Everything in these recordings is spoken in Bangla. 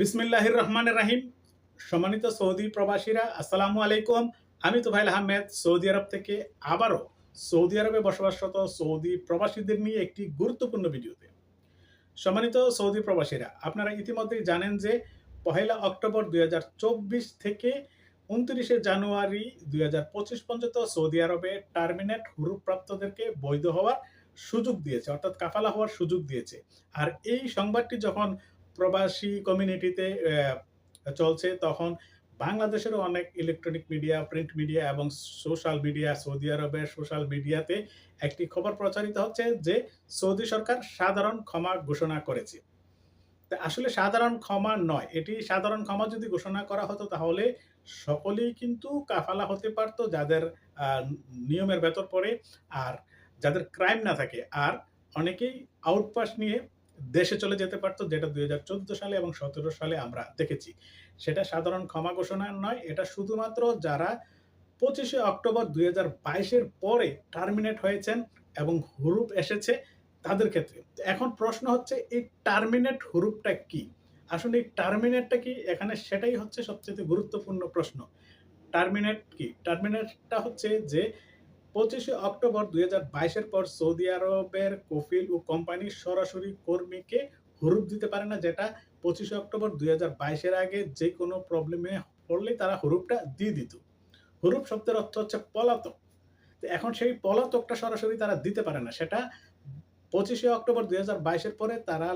বিসমিল্লাহির রহমানের রাহিম। সম্মানিত সৌদি প্রবাসীরা, আসসালামু আলাইকুম। আমি তোফাইল আহমেদ, সৌদি আরব থেকে আবারও সৌদি আরবে বসবাসরত সৌদি প্রবাসীদের নিয়ে একটি গুরুত্বপূর্ণ ভিডিওতে। সম্মানিত সৌদি প্রবাসীরা, আপনারা ইতিমধ্যেই জানেন যে পহেলা অক্টোবর দুই হাজার চব্বিশ থেকে উনত্রিশে জানুয়ারি দুই হাজার পঁচিশ পর্যন্ত সৌদি আরবে টার্মিনেট হুরুপ্রাপ্তদেরকে বৈধ হওয়ার সুযোগ দিয়েছে, অর্থাৎ কাফালা হওয়ার সুযোগ দিয়েছে। আর এই সংবাদটি যখন প্রবাসী কমিউনিটিতে চলছে। তখন বাংলাদেশেরও অনেক ইলেকট্রনিক মিডিয়া প্রিন্ট মিডিয়া এবং সোশ্যাল মিডিয়া সৌদি আরবের সোশ্যাল মিডিয়াতে একটি খবর প্রচারিত হচ্ছে যে সৌদি সরকার সাধারণ ক্ষমা ঘোষণা করেছে। আসলে সাধারণ ক্ষমা নয়। এটি সাধারণ ক্ষমা যদি ঘোষণা করা হতো তাহলে সকলেই কিন্তু কাফালা হতে পারতো যাদের নিয়মের ভেতর পড়ে আর যাদের ক্রাইম না থাকে। আর অনেকেই আউটপাস নিয়ে দেশে চলে যেতে পারতো, যেটা দুই হাজার চোদ্দ সালে এবং সতেরো সালে আমরা দেখেছি। সেটা সাধারণ ক্ষমা ঘোষণা নয়, এটা শুধুমাত্র যারা পঁচিশে অক্টোবর দুই হাজার বাইশের পরে টার্মিনেট হয়েছেন এবং হুরুপ এসেছে তাদের ক্ষেত্রে। এখন প্রশ্ন হচ্ছে, এই টার্মিনেট হুরুপটা কি? আসলে এই টার্মিনেটটা কি? এখানে সেটাই হচ্ছে সবচেয়ে গুরুত্বপূর্ণ প্রশ্ন। টার্মিনেট কি? টার্মিনেটটা হচ্ছে যে পঁচিশে অক্টোবর দুই হাজার পর সৌদি আরবের কফিল ও কোম্পানি সরাসরি কর্মীকে হরুপ দিতে পারে না, যেটা পঁচিশে অক্টোবর দুই হাজার আগে যে কোনো প্রবলেমে পড়লেই তারা হরুপটা দিয়ে দিত। হরুপ শব্দের অর্থ হচ্ছে পলাতক। তো এখন সেই পলাতকটা সরাসরি তারা দিতে পারে না, সেটা পঁচিশে অক্টোবর দুই হাজার পরে তারা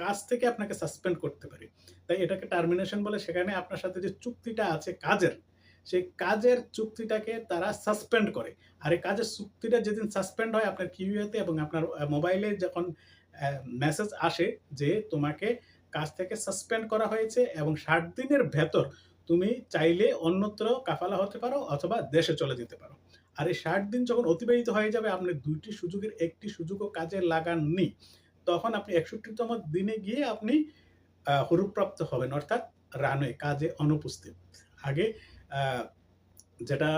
কাজ থেকে আপনাকে সাসপেন্ড করতে পারে। তাই এটাকে টার্মিনেশন বলে, সেখানে আপনার সাথে যে চুক্তিটা আছে কাজের সেই কাজের চুক্তিটাকে তারা সাসপেন্ড করে। আর এই কাজের চুক্তিটা যেদিন সাসপেন্ড হয় আপনার কিউএতে এবং আপনার মোবাইলে যখন মেসেজ আসে যে তোমাকে কাজ থেকে সাসপেন্ড করা হয়েছে এবং ষাট দিনের ভেতর তুমি চাইলে অন্যত্র কাফালা হতে পারো অথবা দেশে চলে যেতে পারো। আর এই ষাট দিন যখন অতিবাহিত হয়ে যাবে, আপনি দুইটি সুযোগের একটি সুযোগও কাজে লাগাননি, তখন আপনি একষট্টিতম দিনে গিয়ে আপনি হুরুপ্রাপ্ত হবেন, অর্থাৎ রানওয়ে, কাজে অনুপস্থিত। আগে যেটা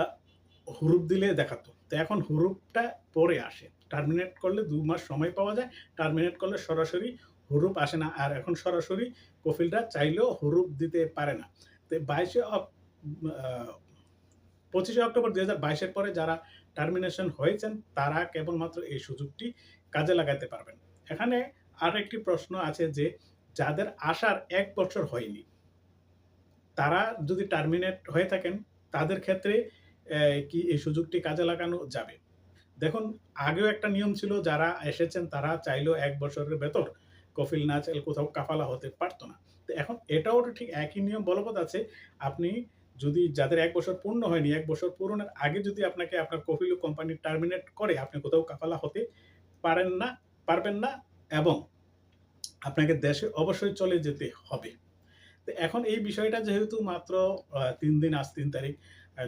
হুরুপ দিলে দেখাতো। তো এখন হুরুপটা পরে আসে। টার্মিনেট করলে দু মাস সময় পাওয়া যায়। টার্মিনেট করলে সরাসরি হুরুপ আসে না। আর এখন সরাসরি কফিলটা চাইলেও হুরুপ দিতে পারে না। তো বাইশে পঁচিশে অক্টোবর দু হাজার বাইশের পরে যারা টার্মিনেশন হয়েছেন, তারা কেবলমাত্র এই সুযোগটি কাজে লাগাতে পারবেন। এখানে আর একটি প্রশ্ন আছে যে, যাদের আসার এক বছর হয়নি তারা যদি টার্মিনেট হয়ে থাকেন, তাদের ক্ষেত্রে কি এই সুযোগটি কাজে লাগানো যাবে? দেখুন, আগেও একটা নিয়ম ছিল, যারা এসেছেন তারা চাইলেও এক বছরের ভেতর কফিল না চাইলে কোথাও কাফালা হতে পারতো না। তো এখন এটাও ঠিক একই নিয়ম বলবৎ আছে, আপনি যদি যাদের এক বছর পূর্ণ হয়নি, এক বছর পূরণের আগে যদি আপনাকে আপনার কফিল কোম্পানি টার্মিনেট করে, আপনি কোথাও কাফালা হতে পারেন না, পারবেন না, এবং আপনাকে দেশে অবশ্যই চলে যেতে হবে। তো এখন এই বিষয়টা যেহেতু মাত্র তিন দিন, আজ তিন তারিখ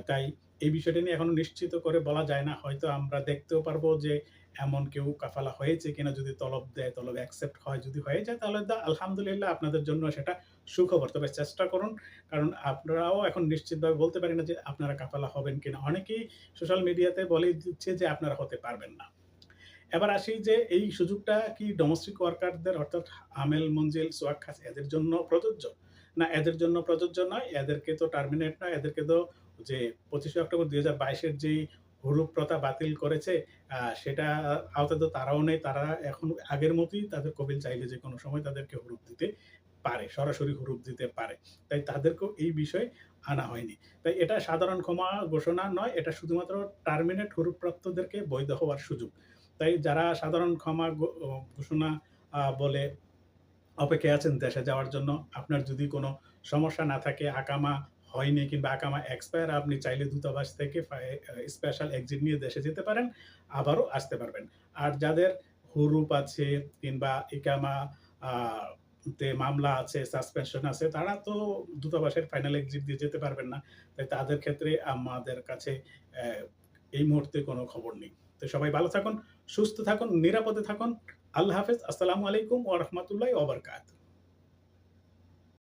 তাই এই বিষয়টা নিয়ে এখনও নিশ্চিত করে বলা যায় না। হয়তো আমরা দেখতেও পারব যে এমন কেউ কাফালা হয়েছে কিনা, যদি তলব দেয়, তলব অ্যাকসেপ্ট হয়, যদি হয়ে যায়, তাহলে আলহামদুলিল্লাহ আপনাদের জন্য সেটা সুখবর। তবে চেষ্টা করুন, কারণ আপনারাও এখন নিশ্চিতভাবে বলতে পারেন না যে আপনারা কাফালা হবেন কিনা। অনেকেই সোশ্যাল মিডিয়াতে বলে দিচ্ছে যে আপনারা হতে পারবেন না। এবার আসি যে এই সুযোগটা কি ডোমেস্টিক ওয়ার্কারদের অর্থাৎ আমেল মঞ্জিল সোয়াক খাস, এদের জন্য প্রযোজ্য? না, এদের জন্য প্রযোজ্য নয়, এদেরকে তো টার্মিনেট নয়, এদেরকে তো যে পঁচিশে অক্টোবর দুই হাজার বাইশের যেই হুরুপ প্রথা বাতিল করেছে সেটা আওতায় তো তারাও নেই, তারা এখন আগের মতোই তাদের কবিল চাইলে যে কোনো সময় তাদেরকে হুরুপ দিতে পারে, সরাসরি হুরুপ দিতে পারে। তাই তাদেরকেও এই বিষয়ে আনা হয়নি। তাই এটা সাধারণ ক্ষমা ঘোষণা নয়, এটা শুধুমাত্র টার্মিনেট হুরুপ্রাপ্তদেরকে বৈধ হওয়ার সুযোগ। তাই যারা সাধারণ ক্ষমা ঘোষণা বলে অপেক্ষায় আছেন দেশে যাওয়ার জন্য। আপনার যদি কোনো সমস্যা না থাকে, আকামা হয়নি কিংবা আকামা এক্সপায়ার আপনি চাইলে দূতাবাস থেকে স্পেশাল এক্সিট নিয়ে দেশে যেতে পারেন, আবারও আসতে পারবেন। আর যাদের হুরুপ আছে কিংবা ইকামা তে মামলা আছে সাসপেনশন আছে, তারা তো দূতাবাসের ফাইনাল এক্সিট দিয়ে যেতে পারবেন না। তাই তাদের ক্ষেত্রে আমাদের কাছে এই মুহূর্তে কোনো খবর নেই। তো সবাই ভালো থাকুন, সুস্থ থাকুন, নিরাপদে থাকুন। আল্লাহ হাফেজ। আসসালামু আলাইকুম ও রহমতুল্লাহ ওয়া বারাকাতুহু।